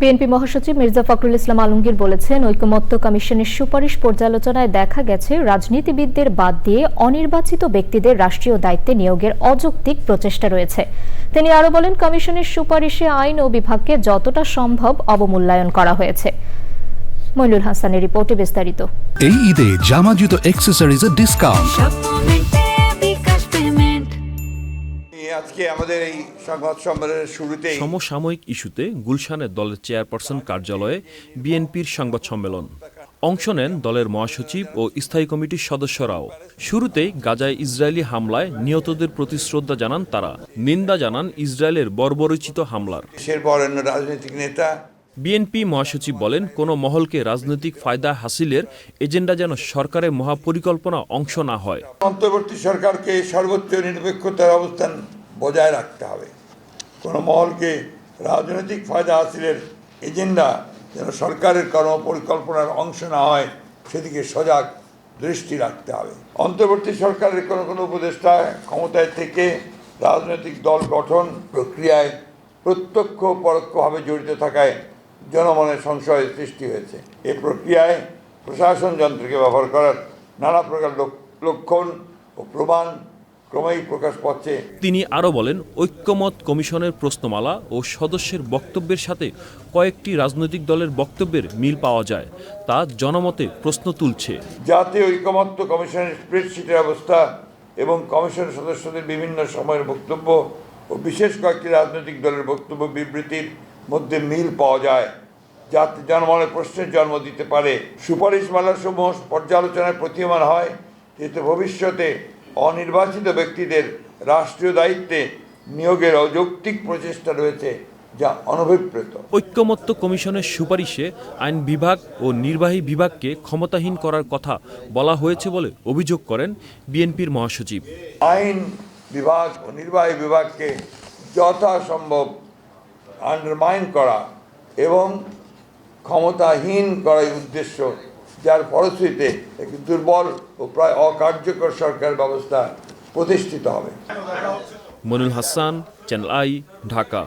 BNP মহাসচিব মির্জা ফখরুল ইসলাম আলমগীর বলেছেন ঐকমত্য কমিশনের সুপারিশ পর্যালোচনায় দেখা গেছে রাজনীতিবিদদের বাদ দিয়ে অনির্বাচিত ব্যক্তিদের রাষ্ট্রীয় দায়িত্বে নিয়োগের অযৌক্তিক প্রচেষ্টা রয়েছে। তিনি আরও বলেন কমিশনের সুপারিশে আইন ও বিভাগকে যতটা সম্ভব অবমূল্যায়ন করা হয়েছে। মইনুল হাসানের রিপোর্টে বিস্তারিত। এই ঈদে জামা জুতো অ্যাক্সেসরিজের ডিসকাউন্ট আজকে আমাদের এই সংবাদ সম্মেলনের শুরুতেই সমসাময়িক ইস্যুতে গুলশানের দলের চেয়ারপারসন কার্যালয়ে বিএনপির সংবাদ সম্মেলন। অংশ নেন দলের মহাসচিব ও স্থায়ী কমিটির সদস্যরাও। শুরুতেই গাজায় ইসরায়েলি হামলায় নিহতদের প্রতি শ্রদ্ধা জানান তারা। নিন্দা জানান ইসরায়েলের বর্বরচিত হামলার। বরেণ্য রাজনৈতিক নেতা। বিএনপি মহাসচিব বলেন কোনো মহলকে রাজনৈতিক ফায়দা হাসিলের এজেন্ডা যেন সরকারের মহাপরিকল্পনা অংশ না হয়। অন্তর্বর্তী সরকারকে সর্বোচ্চ নিরপেক্ষতার অবস্থান বজায় রাখতে হবে। কোনো মহলকে রাজনৈতিক ফায়দা হাসিলের এজেন্ডা যেন সরকারের কর্মপরিকল্পনার অংশ না হয়, সেদিকে সজাগ দৃষ্টি রাখতে হবে। অন্তর্বর্তী সরকারের কোনো কোনো উপদেষ্টা ক্ষমতায় থেকে রাজনৈতিক দল গঠন প্রক্রিয়ায় প্রত্যক্ষ পরোক্ষভাবে জড়িত থাকায় জনমনের সংশয় সৃষ্টি হয়েছে। এ প্রক্রিয়ায় প্রশাসন যন্ত্রকে ব্যবহার করার নানা প্রকার লক্ষণ ও প্রমাণ ক্রমেই প্রকাশ পাচ্ছে। তিনি আরও বলেন ঐক্যমত কমিশনের প্রশ্নমালা ও সদস্যের বক্তব্যের সাথে কয়েকটি রাজনৈতিক দলের বক্তব্যের মিল পাওয়া যায় তা জনমতে প্রশ্ন তুলছে। জাতীয় ঐকমত্য কমিশনের স্প্রেডশিটের অবস্থা এবং কমিশনের সদস্যদের বিভিন্ন সময়ের বক্তব্য ও বিশেষ কয়েকটি রাজনৈতিক দলের বক্তব্য বিবৃতির মধ্যে মিল পাওয়া যায়। যাতে জনমনের প্রশ্নের জন্ম দিতে পারে। সুপারিশমালাসমূহ পর্যালোচনায় প্রতীয়মান হয় এতে ভবিষ্যতে অনির্বাচিত ব্যক্তিদের রাষ্ট্রীয় দায়িত্বে নিয়োগের অযৌক্তিক প্রচেষ্টা রয়েছে যা অনভিপ্রেত। ঐক্যমত্য কমিশনের সুপারিশে আইন বিভাগ ও নির্বাহী বিভাগকে ক্ষমতাহীন করার কথা বলা হয়েছে বলে অভিযোগ করেন বিএনপির মহাসচিব। আইন বিভাগ ও নির্বাহী বিভাগকে যথাসম্ভব আন্ডারমাইন করা এবং ক্ষমতাহীন করাই উদ্দেশ্য যার ফলশ্রুতিতে একটি দুর্বল ও প্রায় অকার্যকর সরকার ব্যবস্থা প্রতিষ্ঠিত হবে। Manul Hasan channel I Dhaka